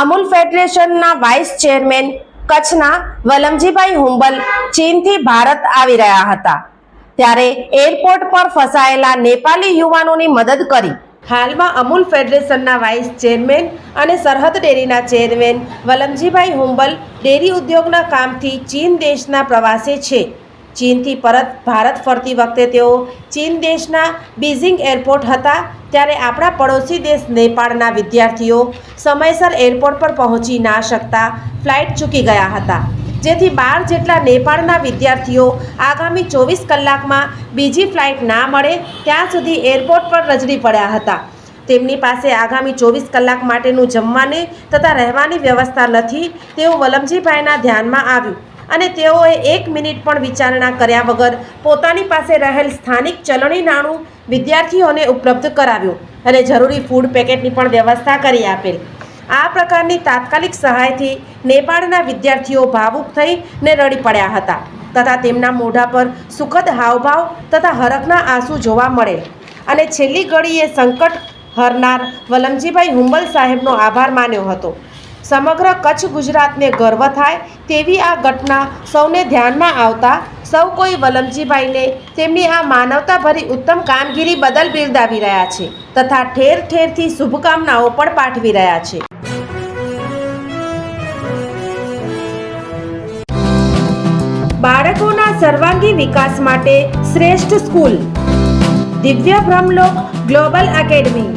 Amul ફેડરેશનના vice chairman કચ્છના વલમજીભાઈ હુંબલ ચીનથી ભારત આવી રહ્યા હતા. ત્યારે એરપોર્ટ પર ફસાયેલા નેપાલી યુવાનોની મદદ કરી. હાલમાં અમૂલ ફેડરેશનના વાઇસ ચેરમેન અને સરહદ ડેરીના ચેરમેન વલમજીભાઈ હુંબલ ડેરી ઉદ્યોગના કામથી ચીન દેશના પ્રવાસે છે. ચીનથી પરત ભારત ફરતી વખતે તેઓ ચીન દેશના બીજિંગ એરપોર્ટ હતા, ત્યારે આપણા પડોશી દેશ નેપાળના વિદ્યાર્થીઓ સમયસર એરપોર્ટ પર પહોંચી ના શકતા ફ્લાઇટ ચૂકી ગયા હતા. જેથી બાર જેટલા નેપાળના વિદ્યાર્થીઓ આગામી ચોવીસ કલાકમાં બીજી ફ્લાઇટ ના મળે, ત્યાં સુધી એરપોર્ટ પર રજડી પડ્યા હતા. તેમની પાસે આગામી ચોવીસ કલાક માટેનું જમવાની તથા રહેવાની વ્યવસ્થા નથી, તેવું વલમજીભાઈના ધ્યાનમાં આવ્યું. અને તેઓએ એક મિનિટ પણ વિચારણા કર્યા વગર પોતાની પાસે રહેલ સ્થાનિક ચલણી નાણું વિદ્યાર્થીઓને ઉપલબ્ધ કરાવ્યું અને જરૂરી ફૂડ પેકેટની પણ વ્યવસ્થા કરી આપેલ. આ પ્રકારની તાત્કાલિક સહાયથી નેપાળના વિદ્યાર્થીઓ ભાવુક થઈને રડી પડ્યા હતા તથા તેમના મોઢા પર સુખદ હાવભાવ તથા હરખના આંસુ જોવા મળેલ. અને છેલ્લી ઘડીએ સંકટ હરનાર વલમજીભાઈ હુંબલ સાહેબનો આભાર માન્યો હતો. સમગ્ર કચ્છ ગુજરાતને ગર્વ થાય તેવી આ ઘટના સૌને ધ્યાનમાં આવતા સૌ કોઈ વલમજીભાઈને તેમની આ માનવતાભરી ઉત્તમ કામગીરી બદલ બિરદાવી રહ્યા છે તથા ઠેર ઠેરથી શુભકામનાઓ પણ પાઠવી રહ્યા છે. બાળકોના સર્વાંગી વિકાસ માટે શ્રેષ્ઠ સ્કૂલ. દિવ્ય બ્રહ્મલોક ગ્લોબલ એકેડમી.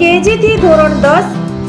કેજીથી ધોરણ દસ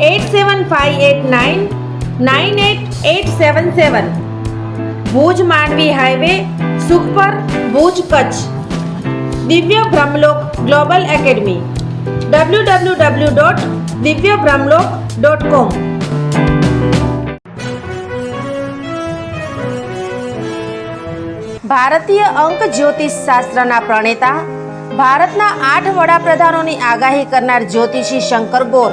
Eight seven five eight nine nine eight eight seven seven Bhuj Mandvi highway, Sukhpar, Bhuj Kutch. Divya Brahmlok global academy. W W W dot Divya Brahmlok dot કોમ ભારતીય અંક જ્યોતિષ શાસ્ત્રના પ્રણેતા, ભારતના આઠ વડાપ્રધાનોની આગાહી કરનાર જ્યોતિષી શંકર ગોર.